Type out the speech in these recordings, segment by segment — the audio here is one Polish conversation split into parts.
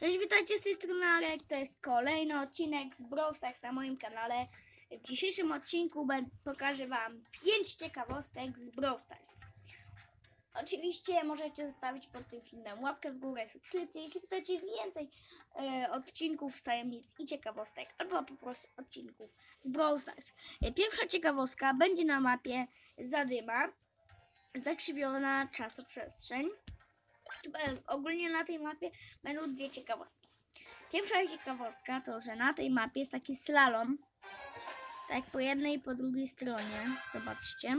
Cześć, witajcie z tej strony Arek. To jest kolejny odcinek z Brawl na moim kanale. W dzisiejszym odcinku pokażę Wam 5 ciekawostek z Brawl. Oczywiście możecie zostawić pod tym filmem łapkę w górę, subskrypcję, jeśli chcecie więcej e, odcinków z tajemnic i ciekawostek, albo po prostu odcinków z Brawl. E, pierwsza ciekawostka będzie na mapie Zadyma, zakrzywiona czasoprzestrzeń. E, Ogólnie na tej mapie będą dwie ciekawostki. Pierwsza ciekawostka to, że na tej mapie jest taki slalom. Tak po jednej i po drugiej stronie. Zobaczcie.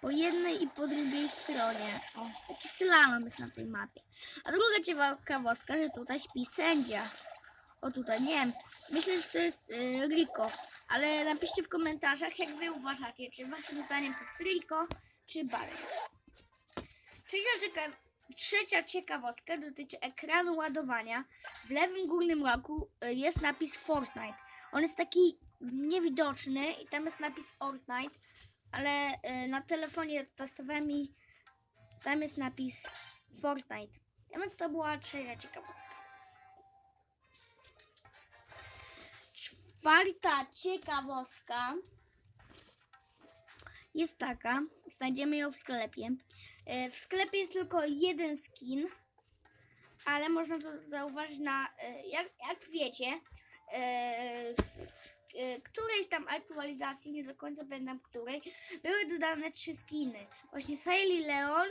Po jednej i po drugiej stronie. O, taki slalom jest na tej mapie. A druga ciekawostka, że tutaj śpi sędzia. O tutaj, nie wiem. Myślę, że to jest y, Rico. Ale napiszcie w komentarzach, jak wy uważacie, czy waszym zdaniem to jest Rico, czy Barry. Trzecia, cieka- trzecia ciekawostka dotyczy ekranu ładowania. W lewym górnym rogu y, jest napis Fortnite. On jest taki niewidoczny i tam jest napis Fortnite, ale y, na telefonie testowałem i tam jest napis Fortnite. A więc to była trzecia ciekawostka. Czwarta ciekawostka jest taka, znajdziemy ją w sklepie. E, W sklepie jest tylko jeden skin, ale można to zauważyć na, e, jak, jak wiecie, e, którejś tam aktualizacji, nie do końca pamiętam której, były dodane trzy skiny. Właśnie Sally Leon,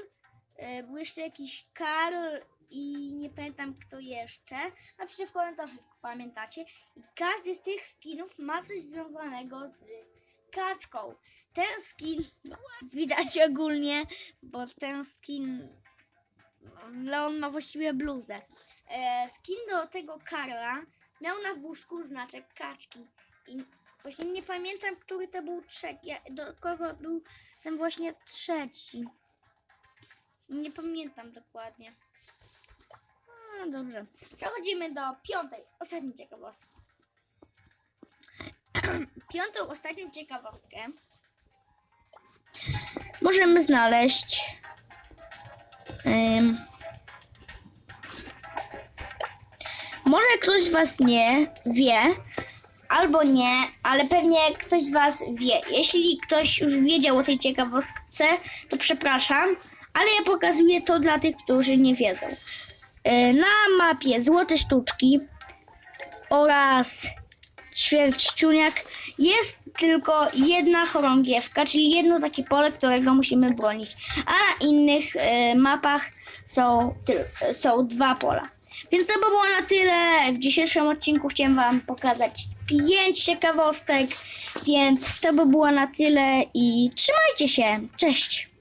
był jeszcze jakiś Karl i nie pamiętam kto jeszcze. Napiszcie w komentarzu, pamiętacie. I każdy z tych skinów ma coś związanego z kaczką. Ten skin no, widać ogólnie, bo ten skin Leon ma właściwie bluzę. E, skin do tego Karla miał na wózku znaczek kaczki. I właśnie nie pamiętam, który to był trzeci. Do kogo był ten właśnie trzeci. Nie pamiętam dokładnie. No dobrze. Przechodzimy do piątej, ostatniej ciekawostki. Piątą, ostatnią ciekawostkę możemy znaleźć. ym, może ktoś z Was nie wie, albo nie, ale pewnie ktoś z Was wie. Jeśli ktoś już wiedział o tej ciekawostce, to przepraszam, ale ja pokazuję to dla tych, którzy nie wiedzą. Yy, Na mapie Złote Sztuczki oraz Ćwierćciuniak jest tylko jedna chorągiewka, czyli jedno takie pole, którego musimy bronić. A na innych e, mapach są, tyl- są dwa pola. Więc to by było na tyle. W dzisiejszym odcinku chciałem Wam pokazać pięć ciekawostek, więc to by było na tyle i trzymajcie się. Cześć!